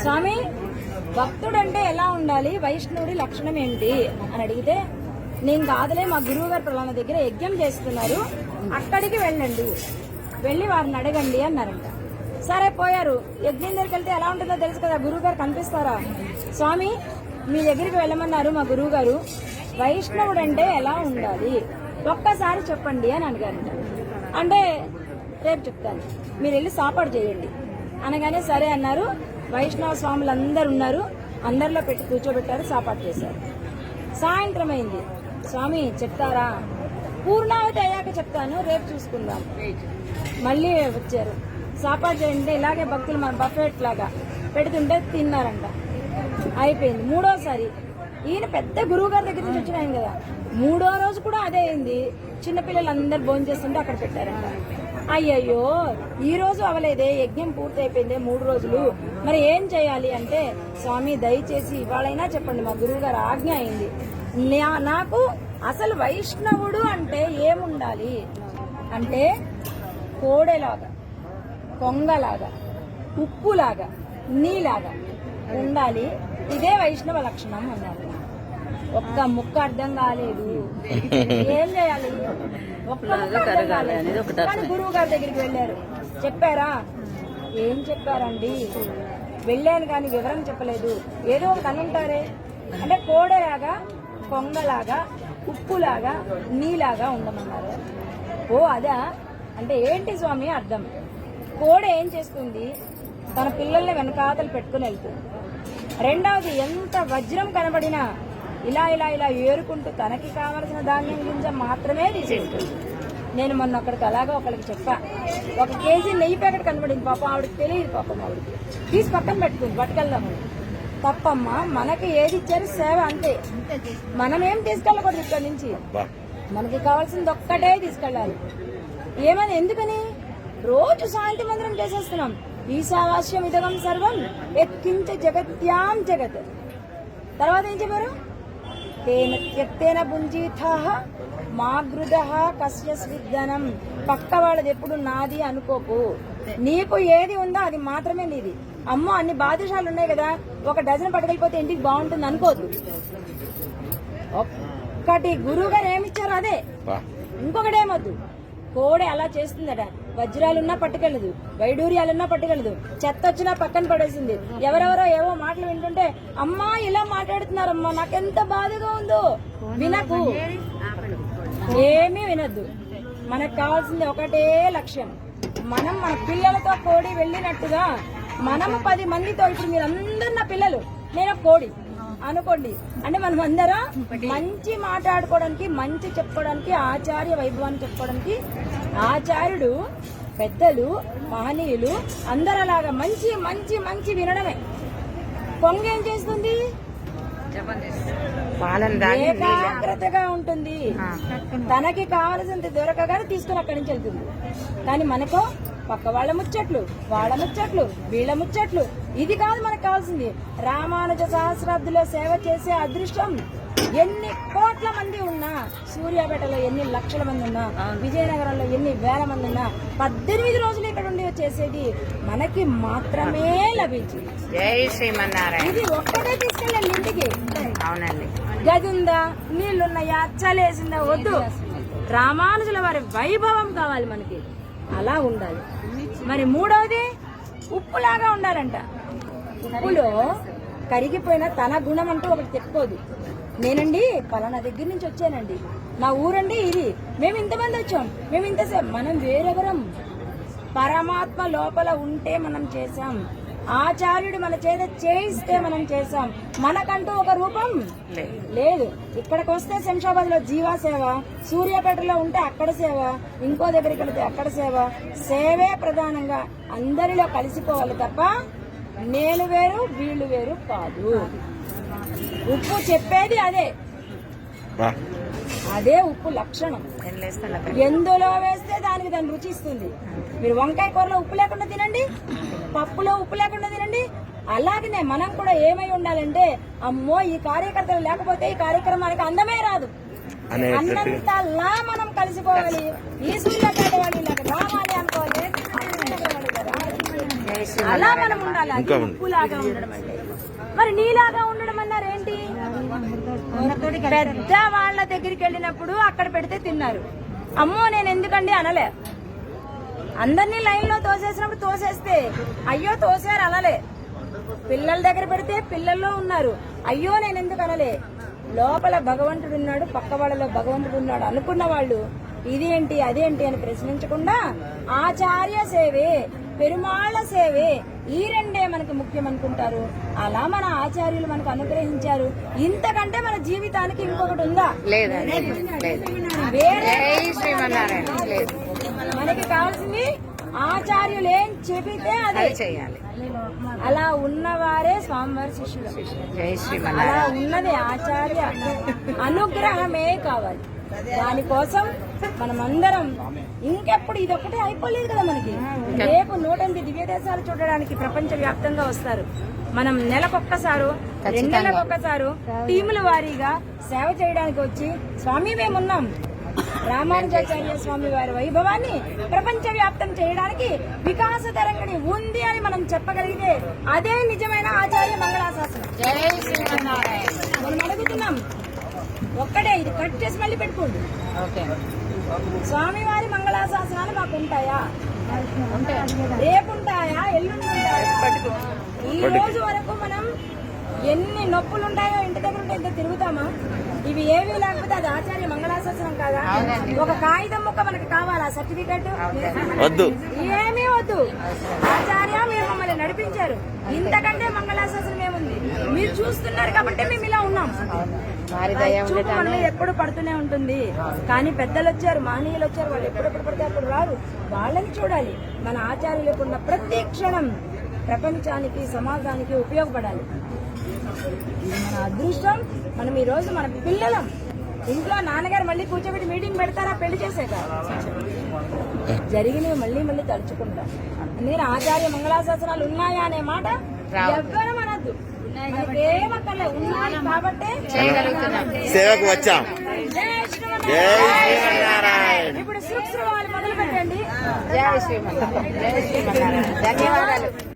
స్వామి భక్తుడంటే ఎలా ఉండాలి? వైష్ణవుడి లక్షణం ఏంటి? అని అడిగితే నేను కాదులే మా గురువు గారు ప్రలాన దగ్గర యజ్ఞం చేస్తున్నారు. అక్కడికి వెళ్ళండి. వెళ్ళి వారిని అడగండి అన్నారంట. సరే పోయారు. యజ్ఞం దగ్గరికి వెళ్తే ఎలా ఉంటుందో తెలుసు కదా. గురువు గారు కనిపిస్తారా? స్వామి మీ దగ్గరికి వెళ్ళమన్నారు మా గురువు గారు వైష్ణవుడు అంటే ఎలా ఉండాలి? ఒక్కసారి చెప్పండి అని అడిగారంట. అంటే రేపు చెప్తాను. మీరు వెళ్ళి సాపాడు చేయండి. అనగానే సరే అన్నారు. వైష్ణవ స్వాములు అందరు ఉన్నారు. అందరిలో పెట్టి కూర్చోబెట్టారు సాపాటు చేశారు. సాయంత్రం అయింది. స్వామి చెప్తారా? పూర్ణావతి అయ్యాక చెప్తాను రేపు చూసుకుందాం. మళ్ళీ వచ్చారు. సాపాటు చేయండి ఇలాగే భక్తులు మన బఫెట్ లాగా పెడుతుంటే తిన్నారంట. అయిపోయింది. మూడోసారి. ఈయన పెద్ద గురువు గారి దగ్గర నుంచి వచ్చిన కదా. మూడో రోజు కూడా అదే అయింది. చిన్నపిల్లలు అందరు భోజనం చేస్తుంటే అక్కడ పెట్టారంట. అయ్యయ్యో ఈ రోజు అవలేదే యజ్ఞం పూర్తయిపోయిందే మూడు రోజులు. మరి ఏం చేయాలి అంటే స్వామి దయచేసి ఇవాళైనా చెప్పండి మా గురువు గారు ఆజ్ఞ అయింది. నా- నాకు అసలు వైష్ణవుడు అంటే ఏముండాలి? అంటే కోడెలాగా కొంగలాగా ఉప్పులాగా నీలాగా ఉండాలి. ఇదే వైష్ణవ లక్షణం అన్నారు. ఒక్క ముక్క అర్థం కాలేదు. ఏం చేయాలి? ఒక్క ముక్క అర్థం కాలేదు. కానీ గురువు గారి దగ్గరికి వెళ్ళారు. చెప్పారా? ఏం చెప్పారండి? వెళ్ళాను కానీ వివరం చెప్పలేదు. ఏదో ఒకటి అనుంటారే అంటే కోడలాగా కొంగలాగా ఉప్పులాగా నీలాగా ఉండమన్నారు. ఓ అదా? అంటే ఏంటి స్వామి అర్థం? కోడ ఏం చేస్తుంది? తన పిల్లల్ని వెనకాతలు పెట్టుకుని వెళ్తుంది. రెండవది ఎంత వజ్రం కనబడినా ఇలా ఇలా ఇలా ఏరుకుంటూ తనకి కావలసిన ధాన్యం గింజ మాత్రమే తీసేస్తుంది. నేను మొన్న ఒకరికి అలాగా ఒకరికి చెప్పా. ఒక కేజీ నెయ్యి ప్యాకెట్ కనబడింది పాపం ఆవిడకి తెలియదు పాపం ఆవిడకి. తీసి పక్కన పెట్టుకుంది పట్టుకెళ్దాము. తప్పమ్మా మనకి ఏది ఇచ్చారు సేవ అంతే. మనం ఏం తీసుకెళ్ళకూడదు ఇక్కడ నుంచి. మనకి కావాల్సింది ఒక్కటే తీసుకెళ్ళాలి. ఏమని ఎందుకని? రోజు శాంతి మందిరం చేసేస్తున్నాం. ఈశావాస్యం ఇదగం సర్వం ఎత్కించ జగత్యాం జగత్. తర్వాత ఏం చెప్పారు? తేన త్యక్తేన మాగృద కస్య స్విద్దనం పక్క వాళ్ళది ఎప్పుడు నాది అనుకోకు. నీకు ఏది ఉందో అది మాత్రమే నీది. అమ్మో అన్ని బాదుషాలు ఉన్నాయి కదా. ఒక డజన్ పట్టుకెళ్ళిపోతే ఇంటికి బాగుంటుంది అనుకోదు ఒక్కటి గురువు గారు ఏమిచ్చారో అదే. ఇంకొకటి ఏమొద్దు. కోడి అలా చేస్తుందట. వజ్రాలున్నా పట్టుకెళ్ళదు వైడూర్యాలున్నా పట్టుకెళ్ళదు. చెత్త వచ్చినా పక్కన పడేసింది. ఎవరెవరో ఏవో మాటలు వింటుంటే అమ్మా ఇలా మాట్లాడుతున్నారమ్మా నాకెంత బాధగా ఉందో. వినకు. ఏమీ వినొద్దు. మనకు కావాల్సింది ఒకటే లక్ష్యం. మనం మన పిల్లలతో కోడి వెళ్ళినట్టుగా మనము పది మందితో ఇప్పుడు మీరు అందరు నా పిల్లలు. కోడి అనుకోండి. అంటే మనం అందరం మంచి మాట్లాడుకోవడానికి మంచి చెప్పుకోవడానికి ఆచార్య వైభవాన్ని చెప్పుకోవడానికి ఆచార్యుడు పెద్దలు మహనీయులు అందరు అలాగా మంచి మంచి మంచి వినడమే. కొంగ ఏం చేస్తుంది? ఏకాగ్రతగా ఉంటుంది. తనకి కావలసింది దొరకగానే తీసుకుని అక్కడి నుంచి వెళ్తుంది. కానీ మనకో పక్క వాళ్ళ ముచ్చట్లు వాళ్ళ ముచ్చట్లు వీళ్ళ ముచ్చట్లు. ఇది కాదు మనకు కావాల్సింది. రామానుజ సహస్రాబ్దిలో సేవ చేసే అదృష్టం. ఎన్ని కోట్ల మంది ఉన్నా సూర్యాపేటలో ఎన్ని లక్షల మంది ఉన్నా విజయనగరంలో ఎన్ని వేల మంది ఉన్నా పద్దెనిమిది రోజులు ఇక్కడ ఉండి చేసేది మనకి మాత్రమే లభించింది. ఇది ఒక్కటే తీసుకెళ్ళండి ఇంటికి. అవునండి. గది ఉందా? నీళ్ళున్నాయా? చలేసిందా? వద్దు. రామానుజుల వారి వైభవం కావాలి మనకి. అలా ఉండాలి. మరి మూడవది ఉప్పులాగా ఉండాలంట. ఉప్పులో కరిగిపోయిన తన గుణం అంటూ ఒకటి చెప్పుకోదు. నేనండి పలానా దగ్గర నుంచి వచ్చానండి. నా ఊరండి ఇది. మేము ఇంతమంది వచ్చాం. మేము ఇంతసేపు. మనం వేరెవరం పరమాత్మ లోపల ఉంటే మనం చేశాం. ఆచార్యుడు మన చేత చేయిస్తే మనం చేశాం. మనకంటూ ఒక రూపం లేదు. లేదు. ఇక్కడికి వస్తే శంషాబాద్లో జీవా సేవ సూర్యాపేటలో ఉంటే అక్కడ సేవ ఇంకో దగ్గరికి వెళితే అక్కడ సేవ సేవే ప్రధానంగా అందరిలో కలిసిపోవాలి తప్ప నేను వేరు వీళ్ళు వేరు కాదు. ఉప్పు చెప్పేది అదే. అదే ఉప్పు లక్షణం. ఎందులో వేస్తే దానికి దాని రుచి ఇస్తుంది. మీరు వంకాయ కూరలో ఉప్పు లేకుండా తినండి పప్పులో ఉప్పు లేకుండా తినండి. అలాగనే మనం కూడా ఏమై ఉండాలంటే అమ్మో ఈ కార్యకర్తలు లేకపోతే ఈ కార్యక్రమానికి అందమే రాదు. అన్నంతలా మనం కలిసిపోవాలి. ఈ సూర్యాపేట వాళ్ళు ఇలాగ రావాలి అనుకోవాలి అలా మనం ఉండాలి. ఉప్పులాగా ఉండడం అంటే. మరి నీలాగా ఉండడం ఏంటి పెద్ద వాళ్ళ దగ్గరికి వెళ్ళినప్పుడు అక్కడ పెడితే తిన్నారు. అమ్మో నేను ఎందుకండి అనలే. అందరినీ లైన్లో తోసేసినప్పుడు తోసేస్తే అయ్యో తోసారు అనలే. పిల్లల దగ్గర పెడితే పిల్లల్లో ఉన్నారు. అయ్యో నేను ఎందుకు అనలే. లోపల భగవంతుడు ఉన్నాడు పక్క వాళ్ళలో భగవంతుడు ఉన్నాడు అనుకున్న వాళ్ళు ఇదేంటి అదేంటి అని ప్రశ్నించకుండా ఆచార్య సేవే పెరుమాళ్ళ సేవే ఈ రెండే మనకు ముఖ్యం అనుకుంటారు అలా మన ఆచార్యులు మనకు అనుగ్రహించారు. ఇంతకంటే మన జీవితానికి ఇంకొకటి ఉందా? మనకి కావాల్సింది ఆచార్యులు ఏం చెబితే అదే. చేయాలి. అలా ఉన్నవారే స్వామివారి శిష్యులు. అలా ఉన్నది ఆచార్య. అనుగ్రహమే కావాలి. దానికోసం మనమందరం ఇంకెప్పుడు ఇదొక్కటే అయిపోలేదు కదా మనకి. రేపు నూట ఎనిమిది దివ్య దేశాలు చూడడానికి ప్రపంచ వ్యాప్తంగా వస్తారు. మనం నెలకొక్కసారు రెండు నెలకొక్కసారు టీముల వారీగా సేవ చేయడానికి వచ్చి స్వామి మేమున్నాం. రామానుజాచార్య స్వామి వారి వైభవాన్ని ప్రపంచ వ్యాప్తం చేయడానికి వికాస తరంగిణి ఉంది అని మనం చెప్పగలిగితే అదే నిజమైన ఆచార్య మంగళాశాసనం. మనం అడుగుతున్నాం ఒక్కటే ఇది కట్ చేసి మళ్ళీ పెట్టుకోండి. ఓకే. స్వామివారి మంగళాశాసనాలు మాకు ఉంటాయా. రేపు ఉంటాయా ఎల్లుండి ఉంటాయా? ఈ రోజు వరకు మనం ఎన్ని నొప్పులు ఉంటాయో ఇంటి దగ్గర ఉంటే ఇంత తిరుగుతామా? ఇవి ఏవి లేకపోతే అది ఆచార్య మంగళాశాసనం కాదా? ఒక కాగితం ముక్క మనకి కావాలా? సర్టిఫికెట్ వద్దు. ఏమీ వద్దు. ఆచార్య మీరు మమ్మల్ని నడిపించారు. ఇంతకంటే మంగళాశాసనం ఏముంది? మీరు చూస్తున్నారు కాబట్టి మేము ఇలా ఉన్నాం. చూపు ఎప్పుడు పడుతూనే ఉంటుంది. కానీ పెద్దలు వచ్చారు మహనీయులు వచ్చారు వాళ్ళు ఎప్పుడెప్పుడు పడితే అప్పుడు రారు. వాళ్ళని చూడాలి. మన ఆచార్యులకు ఉన్న ప్రతి క్షణం ప్రపంచానికి సమాజానికి ఉపయోగపడాలి. ఇది మన అదృష్టం. మనం ఈ రోజు మన పిల్లలం. ఇంట్లో నాన్నగారు మళ్ళీ కూర్చోబెట్టి మీటింగ్ పెడతారా? పెళ్ళి చేసాక జరిగినవి మళ్ళీ మళ్ళీ తలుచుకుంటాం. అందుకని ఆచార్య మంగళాశాసనాలు ఉన్నాయా అనే మాట. ఎవ్వరం అనద్దు. మనకేమక్కర్లే ఉన్నాయి కాబట్టే చేయగలుగుతున్నాం. సేవకు వచ్చాం. ఇప్పుడు మొదలు పెట్టండి జై శ్రీమన్నారాయణ. జై శ్రీమన్నారాయణ. ధన్యవాదాలు.